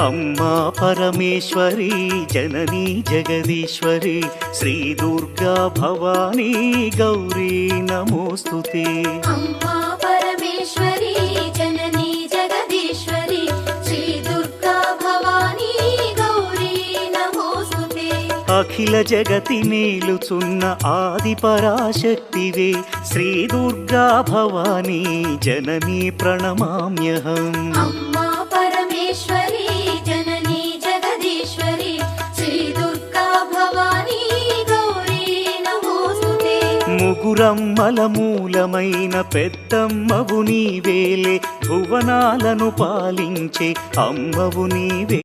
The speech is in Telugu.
అమ్మా పరమేశ్వరి జననీ జగదీశ్వరి శ్రీ దుర్గా భవానీ గౌరీ నమోస్తుతే. అమ్మా అఖిల జగతి మేలుచున్న ఆది పరాశక్తివే శ్రీ దుర్గా భవానీ జననీ ప్రణమామ్యహం. అమ్మా పరమేశ్వరి జననీ జగదీశ్వరి. శ్రీ దుర్గా భవానీ గౌరీ నమోస్తుతే. ముగురమ్మల మూలమైన పెద్దమ్మవు నీవేలే. భువనాలను పాలించే అమ్మవు నీవే.